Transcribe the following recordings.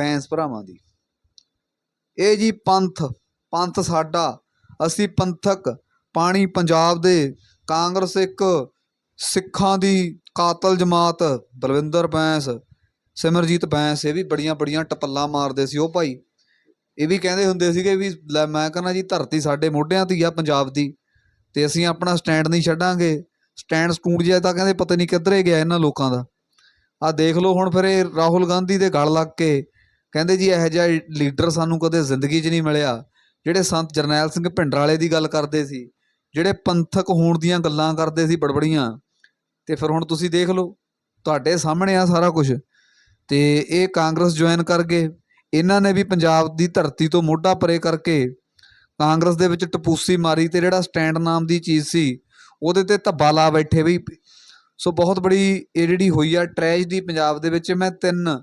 ਬੈਂਸ ਭਰਾਵਾਂ ਦੀ। ਇਹ ਜੀ ਪੰਥ ਪੰਥ ਸਾਡਾ, ਅਸੀਂ ਪੰਥਕ, ਪਾਣੀ ਪੰਜਾਬ ਦੇ ਕਾਂਗਰਸ ਇੱਕ ਸਿੱਖਾਂ ਦੀ ਕਾਤਲ ਜਮਾਤ, ਬਲਵਿੰਦਰ ਬੈਂਸ ਸਿਮਰਜੀਤ ਬੈਂਸ ਇਹ ਵੀ ਬੜੀਆਂ ਬੜੀਆਂ ਟਪੱਲਾਂ ਮਾਰਦੇ ਸੀ ਉਹ ਭਾਈ। ਇਹ ਵੀ ਕਹਿੰਦੇ ਹੁੰਦੇ ਸੀਗੇ ਵੀ ਲੈ ਮੈਂ ਕਹਿੰਦਾ ਜੀ ਧਰਤੀ ਸਾਡੇ ਮੋਢਿਆਂ ਤੇ ਆ ਪੰਜਾਬ ਦੀ, ਤੇ ਅਸੀਂ ਆਪਣਾ ਸਟੈਂਡ ਨਹੀਂ ਛੱਡਾਂਗੇ। ਸਟੈਂਡ ਸਟੂਡ ਜਿਹਾ ਤਾਂ ਕਹਿੰਦੇ ਪਤਾ ਨਹੀਂ ਕਿੱਧਰੇ ਗਿਆ ਇਹਨਾਂ ਲੋਕਾਂ ਦਾ। ਆ ਦੇਖ ਲਓ ਹੁਣ ਫਿਰ ਇਹ ਰਾਹੁਲ ਗਾਂਧੀ ਦੇ ਗਲ ਲੱਗ ਕੇ ਕਹਿੰਦੇ ਜੀ ਇਹੋ ਜਿਹਾ ਲੀਡਰ ਸਾਨੂੰ ਕਦੇ ਜ਼ਿੰਦਗੀ 'ਚ ਨਹੀਂ ਮਿਲਿਆ। ਜਿਹੜੇ ਸੰਤ ਜਰਨੈਲ ਸਿੰਘ ਭਿੰਡਰਾਲੇ ਦੀ ਗੱਲ ਕਰਦੇ ਸੀ, ਜਿਹੜੇ ਪੰਥਕ ਹੋਣ ਦੀਆਂ ਗੱਲਾਂ ਕਰਦੇ ਸੀ ਬੜਬੜੀਆਂ। ਤੇ ਫਿਰ ਹੁਣ ਤੁਸੀਂ ਦੇਖ ਲਓ, ਤੁਹਾਡੇ ਸਾਹਮਣੇ ਆ ਸਾਰਾ ਕੁਝ ਤੇ ਇਹ ਕਾਂਗਰਸ ਜੁਆਇਨ ਕਰ ਗਏ। ਇਹਨਾਂ ਨੇ ਵੀ ਪੰਜਾਬ ਦੀ ਧਰਤੀ ਤੋਂ ਮੋਢਾ ਪਰੇ ਕਰਕੇ ਕਾਂਗਰਸ ਦੇ ਵਿੱਚ ਟਪੂਸੀ ਮਾਰੀ ਤੇ ਜਿਹੜਾ ਸਟੈਂਡ ਨਾਮ ਦੀ ਚੀਜ਼ ਸੀ, ਉਹਦੇ ਤੇ ਧੱਬਾ ਲਾ ਬੈਠੇ ਵੀ ਸੋ ਬਹੁਤ ਬੜੀ ਇਹ ਜਿਹੜੀ ਹੋਈ ਆ ਟ੍ਰੈਜਡੀ ਪੰਜਾਬ ਦੇ ਵਿੱਚ ਮੈਂ ਤਿੰਨ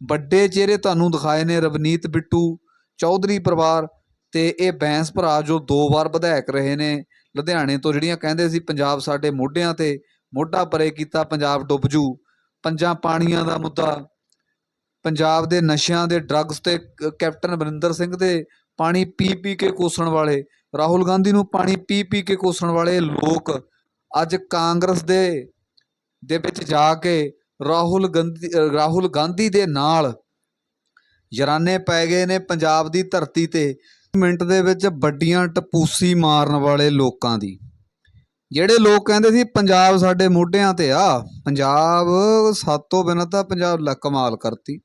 ਵੱਡੇ ਚਿਹਰੇ ਤੁਹਾਨੂੰ ਦਿਖਾਏ ਨੇ ਰਵਨੀਤ ਬਿੱਟੂ, ਚੌਧਰੀ ਪਰਿਵਾਰ ਤੇ ਇਹ ਬੈਂਸ ਭਰਾ ਜੋ ਦੋ ਵਾਰ ਵਿਧਾਇਕ ਰਹੇ ਨੇ। ਲੁਧਿਆਣੇ ਤੋਂ ਜਿਹੜੀਆਂ ਕਹਿੰਦੇ ਸੀ, ਪੰਜਾਬ ਸਾਡੇ ਮੋਢਿਆਂ ਤੇ ਮੋਢਾ ਪਰੇ ਕੀਤਾ, ਪੰਜਾਬ ਡੁੱਬ ਜੂ। ਪੰਜਾਂ ਪਾਣੀਆਂ ਦਾ ਮੁੱਦਾ। ਪੰਜਾਬ ਦੇ ਨਸ਼ਿਆਂ ਦੇ ਡਰੱਗਸ ਤੇ ਕੈਪਟਨ ਅਮਰਿੰਦਰ ਸਿੰਘ ਦੇ ਪਾਣੀ ਪੀ ਪੀ ਕੇ ਕੋਸਣ ਵਾਲੇ, ਰਾਹੁਲ ਗਾਂਧੀ ਨੂੰ ਪਾਣੀ ਪੀ ਪੀ ਕੇ ਕੋਸਣ ਵਾਲੇ ਲੋਕ ਅੱਜ ਕਾਂਗਰਸ ਦੇ ਦੇ ਵਿੱਚ ਜਾ ਕੇ ਰਾਹੁਲ ਗਾਂਧੀ ਰਾਹੁਲ ਗਾਂਧੀ ਦੇ ਨਾਲ ਜਰਾਨੇ ਪੈ ਗਏ ਨੇ ਪੰਜਾਬ ਦੀ ਧਰਤੀ ਤੇ। ਮਿੰਟ ਦੇ ਵਿੱਚ ਵੱਡੀਆਂ ਟਪੂਸੀ ਮਾਰਨ ਵਾਲੇ ਲੋਕਾਂ ਦੀ। ਜਿਹੜੇ ਲੋਕ ਕਹਿੰਦੇ ਸੀ, ਪੰਜਾਬ ਸਾਡੇ ਮੋਢਿਆਂ ਤੇ ਆ। ਪੰਜਾਬ ਸਾਤੋਂ ਬਿਨਾਂ ਤਾਂ ਪੰਜਾਬ ਲ, ਕਮਾਲ ਕਰਤੀ।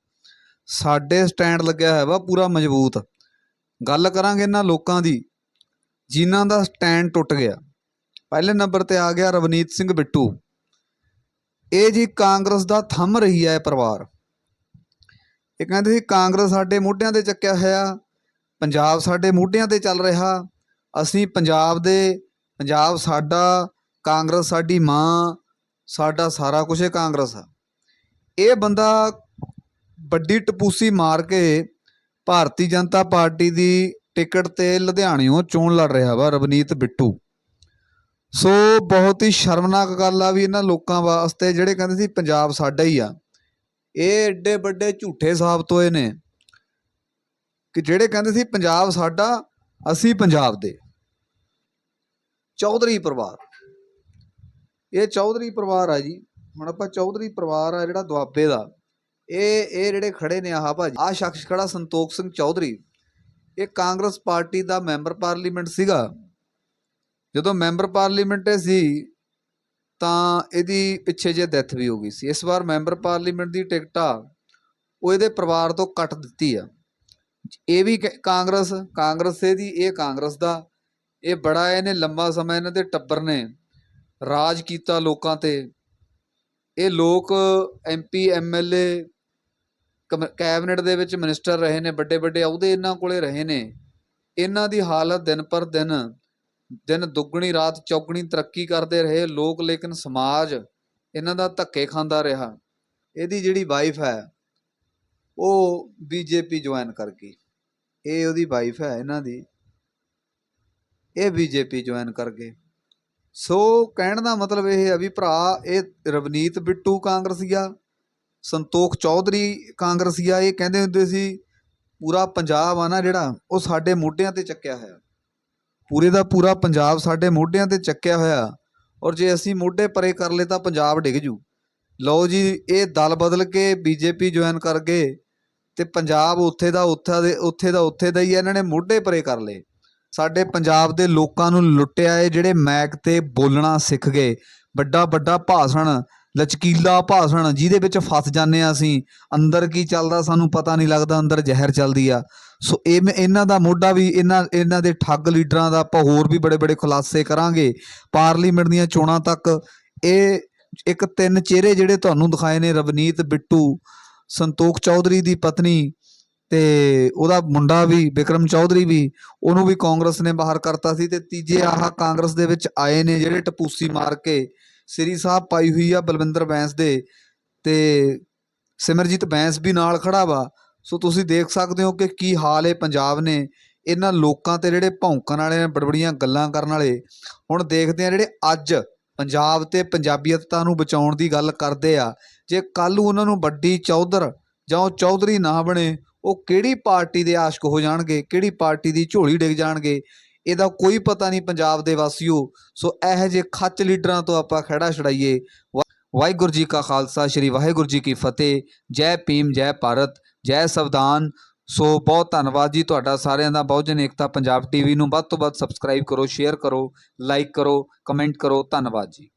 ਸਾਡੇ ਸਟੈਂਡ ਲੱਗਿਆ ਹੋਇਆ ਵਾ, ਪੂਰਾ ਮਜ਼ਬੂਤ। ਗੱਲ ਕਰਾਂਗੇ ਇਹਨਾਂ ਲੋਕਾਂ ਦੀ, ਜਿਨ੍ਹਾਂ ਦਾ ਸਟੈਂਡ ਟੁੱਟ ਗਿਆ। ਪਹਿਲੇ ਨੰਬਰ ਤੇ ਆ ਗਿਆ ਰਵਨੀਤ ਸਿੰਘ ਬਿੱਟੂ। ਇਹ ਜੀ ਕਾਂਗਰਸ ਦਾ ਥੰਮ ਰਹੀ ਹੈ ਪਰਿਵਾਰ। ਇਹ ਕਹਿੰਦੇ ਸੀ, ਕਾਂਗਰਸ ਸਾਡੇ ਮੋਢਿਆਂ ਤੇ ਚੱਕਿਆ ਹੋਇਆ, ਪੰਜਾਬ ਸਾਡੇ ਮੋਢਿਆਂ ਤੇ ਚੱਲ ਰਿਹਾ, ਅਸੀਂ ਪੰਜਾਬ ਦੇ, ਪੰਜਾਬ ਸਾਡਾ, ਕਾਂਗਰਸ ਸਾਡੀ ਮਾਂ, ਸਾਡਾ ਸਾਰਾ ਕੁਝ ਕਾਂਗਰਸ ਆ। ਇਹ ਬੰਦਾ ਵੱਡੀ ਟਪੂਸੀ ਮਾਰ ਕੇ ਭਾਰਤੀ ਜਨਤਾ ਪਾਰਟੀ ਦੀ ਟਿਕਟ ਤੇ ਲੁਧਿਆਣਿਓਂ ਚੋਣ ਲੜ ਰਿਹਾ ਵਾ, ਰਵਨੀਤ ਬਿੱਟੂ। ਸੋ ਬਹੁਤ ਹੀ ਸ਼ਰਮਨਾਕ ਗੱਲ ਆ ਵੀ ਇਹਨਾਂ ਲੋਕਾਂ ਵਾਸਤੇ ਜਿਹੜੇ ਕਹਿੰਦੇ ਸੀ ਪੰਜਾਬ ਸਾਡਾ ਹੀ ਆ। ਇਹ ਐਡੇ ਵੱਡੇ ਝੂਠੇ ਸਾਬਤ ਹੋਏ ਨੇ ਕਿ ਜਿਹੜੇ ਕਹਿੰਦੇ ਸੀ ਪੰਜਾਬ ਸਾਡਾ, ਅਸੀਂ ਪੰਜਾਬ ਦੇ। ਚੌਧਰੀ ਪਰਿਵਾਰ। ਇਹ ਚੌਧਰੀ ਪਰਿਵਾਰ ਆ ਜੀ। ਹੁਣ ਆਪਾਂ ਚੌਧਰੀ ਪਰਿਵਾਰ ਆ ਜਿਹੜਾ ਦੁਆਬੇ ਦਾ। ਇਹ ਇਹ ਜਿਹੜੇ ਖੜੇ ਨੇ ਆਹ ਭਾਜੀ। ਆਹ ਸ਼ਖਸ ਖੜਾ ਸੰਤੋਖ ਸਿੰਘ ਚੌਧਰੀ। ਇਹ ਕਾਂਗਰਸ ਪਾਰਟੀ ਦਾ ਮੈਂਬਰ ਪਾਰਲੀਮੈਂਟ ਸੀਗਾ। ਜਦੋਂ ਮੈਂਬਰ ਪਾਰਲੀਮੈਂਟ ਸੀ, ਤਾਂ ਇਹਦੀ ਪਿੱਛੇ ਜੇ ਡੈਥ ਵੀ ਹੋ ਗਈ ਸੀ। ਇਸ ਵਾਰ ਮੈਂਬਰ ਪਾਰਲੀਮੈਂਟ ਦੀ ਟਿਕਟ ਆ ਉਹ ਇਹਦੇ ਪਰਿਵਾਰ ਤੋਂ ਕੱਟ ਦਿੱਤੀ ਆ। ਇਹ ਵੀ ਕ- ਕਾਂਗਰਸ ਕਾਂਗਰਸ ਇਹਦੀ ਇਹ ਕਾਂਗਰਸ ਦਾ। ਇਹ ਬੜਾ ਇਹਨੇ ਲੰਬਾ ਸਮਾਂ ਇਹਨਾਂ ਦੇ ਟੱਬਰ ਨੇ ਰਾਜ ਕੀਤਾ ਲੋਕਾਂ ਤੇ। ਇਹ ਲੋਕ ਐਮਪੀ ਐਮਐਲਏ ਕੈਬਨਿਟ ਦੇ ਵਿੱਚ ਮਿਨਿਸਟਰ ਰਹੇ ਨੇ ਵੱਡੇ ਵੱਡੇ ਅਹੁਦੇ ਇਹਨਾਂ ਕੋਲੇ ਰਹੇ ਨੇ। ਇਹਨਾਂ ਦੀ ਹਾਲਤ ਦਿਨ ਪਰ ਦਿਨ ਦਿਨ ਦੁੱਗਣੀ, ਰਾਤ ਚੌਗਣੀ ਤਰੱਕੀ ਕਰਦੇ ਰਹੇ ਲੋਕ, ਲੇਕਿਨ ਸਮਾਜ ਇਹਨਾਂ ਦਾ ਧੱਕੇ ਖਾਂਦਾ ਰਿਹਾ। ਇਹਦੀ ਜਿਹੜੀ ਵਾਈਫ ਹੈ, ਉਹ ਬੀਜੇਪੀ ਜੁਆਇਨ ਕਰ ਗਈ। ਇਹ ਉਹਦੀ ਵਾਈਫ ਹੈ ਇਹਨਾਂ ਦੀ। ਇਹ ਬੀਜੇਪੀ ਜੁਆਇਨ ਕਰ ਗਏ। ਸੋ ਕਹਿਣ ਦਾ ਮਤਲਬ ਇਹ ਹੈ ਵੀ ਭਰਾ, ਇਹ ਰਵਨੀਤ ਬਿੱਟੂ ਕਾਂਗਰਸੀਆ, ਸੰਤੋਖ ਚੌਧਰੀ ਕਾਂਗਰਸੀਆ, ਇਹ ਕਹਿੰਦੇ ਹੁੰਦੇ ਸੀ, ਪੂਰਾ ਪੰਜਾਬ ਆ ਨਾ ਜਿਹੜਾ, ਉਹ ਸਾਡੇ ਮੋਢਿਆਂ ਤੇ ਚੱਕਿਆ ਹੋਇਆ। ਪੂਰੇ ਦਾ ਪੂਰਾ ਪੰਜਾਬ ਸਾਡੇ ਮੋਢਿਆਂ ਤੇ ਚੱਕਿਆ ਹੋਇਆ। ਔਰ ਜੇ ਅਸੀਂ ਮੋਢੇ ਪਰੇ ਕਰ ਲਏ ਤਾਂ ਪੰਜਾਬ ਡਿੱਗ ਜੂ। ਲਓ ਜੀ ਇਹ ਦਲ ਬਦਲ ਕੇ ਬੀਜੇਪੀ ਜੁਆਇਨ ਕਰ ਗਏ ਤੇ ਪੰਜਾਬ ਉੱਥੇ ਦਾ ਉੱਥੇ ਦੇ ਉੱਥੇ ਦਾ ਉੱਥੇ ਦਾ ਹੀ ਹੈ, ਇਹਨਾਂ ਨੇ ਮੋਢੇ ਪਰੇ ਕਰ ਲਏ। ਸਾਡੇ ਪੰਜਾਬ ਦੇ ਲੋਕਾਂ ਨੂੰ ਲੁੱਟਿਆ ਏ ਜਿਹੜੇ ਮੈਕ ਤੇ ਬੋਲਣਾ ਸਿੱਖ ਗਏ। ਵੱਡਾ ਵੱਡਾ ਭਾਸ਼ਣ ਲਚਕੀਲਾ ਭਾਸ਼ਣ ਜਿਹਦੇ ਵਿੱਚ ਫਸ ਜਾਂਦੇ ਆ ਅਸੀਂ। ਅੰਦਰ ਕੀ ਚੱਲਦਾ ਸਾਨੂੰ ਪਤਾ ਨਹੀਂ ਲੱਗਦਾ ਅੰਦਰ ਜ਼ਹਿਰ ਚੱਲਦੀ ਆ। ਸੋ ਇਹ ਇਹਨਾਂ ਦਾ ਮੋਢਾ ਵੀ, ਇਹਨਾਂ ਇਹਨਾਂ ਦੇ ਠੱਗ ਲੀਡਰਾਂ ਦਾ ਆਪਾਂ ਹੋਰ ਵੀ ਬੜੇ ਬੜੇ ਖੁਲਾਸੇ ਕਰਾਂਗੇ। ਪਾਰਲੀਮੈਂਟ ਦੀਆਂ ਚੋਣਾਂ ਤੱਕ ਇਹ ਇੱਕ ਤਿੰਨ ਚਿਹਰੇ ਜਿਹੜੇ ਤੁਹਾਨੂੰ ਦਿਖਾਏ ਨੇ, ਰਵਨੀਤ, ਬਿੱਟੂ, ਸੰਤੋਖ ਚੌਧਰੀ ਦੀ ਪਤਨੀ ਤੇ ਉਹਦਾ ਮੁੰਡਾ ਵੀ ਵਿਕਰਮ ਚੌਧਰੀ ਵੀ, ਉਹਨੂੰ ਵੀ ਕਾਂਗਰਸ ਨੇ ਬਾਹਰ ਕਰਤਾ ਸੀ ਤੇ ਤੀਜੇ ਆਹ ਕਾਂਗਰਸ ਦੇ ਵਿੱਚ ਆਏ ਨੇ ਜਿਹੜੇ ਟਪੂਸੀ ਮਾਰ ਕੇ। ਸ੍ਰੀ ਸਾਹਿਬ ਪਾਈ ਹੋਈ ਆ ਬਲਵਿੰਦਰ ਬੈਂਸ ਦੇ ਤੇ ਸਿਮਰਜੀਤ ਬੈਂਸ ਵੀ ਨਾਲ ਖੜਾ ਵਾ। ਸੋ ਤੁਸੀਂ ਦੇਖ ਸਕਦੇ ਹੋ ਕਿ ਕੀ ਹਾਲ ਹੈ ਪੰਜਾਬ ਨੇ। ਇਹਨਾਂ ਲੋਕਾਂ ਤੇ ਜਿਹੜੇ ਭੌਂਕਣ ਵਾਲੇ ਨੇ, ਬੜਬੜੀਆਂ ਗੱਲਾਂ ਕਰਨ ਵਾਲੇ। ਹੁਣ ਦੇਖਦੇ ਆ ਜਿਹੜੇ ਅੱਜ ਪੰਜਾਬ ਤੇ ਪੰਜਾਬੀਅਤਾਂ ਨੂੰ ਬਚਾਉਣ ਦੀ ਗੱਲ ਕਰਦੇ ਆ। ਜੇ ਕੱਲ ਉਹਨਾਂ ਨੂੰ ਵੱਡੀ ਚੌਧਰ ਜਾਂ ਉਹ ਚੌਧਰੀ ਨਾ ਬਣੇ, ਉਹ ਕਿਹੜੀ ਪਾਰਟੀ ਦੇ ਆਸ਼ਕ ਹੋ ਜਾਣਗੇ? ਕਿਹੜੀ ਪਾਰਟੀ ਦੀ ਝੋਲੀ ਡਿੱਗ ਜਾਣਗੇ? ਇਹਦਾ ਕੋਈ ਪਤਾ ਨਹੀਂ ਪੰਜਾਬ ਦੇ ਵਾਸੀਓ। ਸੋ ਇਹੋ ਜਿਹੇ ਖੱਚ ਲੀਡਰਾਂ ਤੋਂ ਆਪਾਂ ਖੜਾ ਛੜਾਈਏ ਵਾਹਿਗੁਰੂ ਜੀ ਕਾ ਖਾਲਸਾ, ਸ੍ਰੀ ਵਾਹਿਗੁਰੂ ਜੀ ਕੀ ਫਤਿਹ। ਜੈ ਭੀਮ, ਜੈ ਭਾਰਤ, ਜੈ ਸੰਵਿਧਾਨ। ਸੋ ਬਹੁਤ ਧੰਨਵਾਦ ਜੀ ਤੁਹਾਡਾ ਸਾਰਿਆਂ ਦਾ। ਬਹੁਜਨ ਏਕਤਾ ਪੰਜਾਬ ਟੀਵੀ ਨੂੰ। ਵੱਧ ਤੋਂ ਵੱਧ ਸਬਸਕ੍ਰਾਈਬ ਕਰੋ ਸ਼ੇਅਰ ਕਰੋ ਲਾਈਕ ਕਰੋ ਕਮੈਂਟ ਕਰੋ। ਧੰਨਵਾਦ ਜੀ।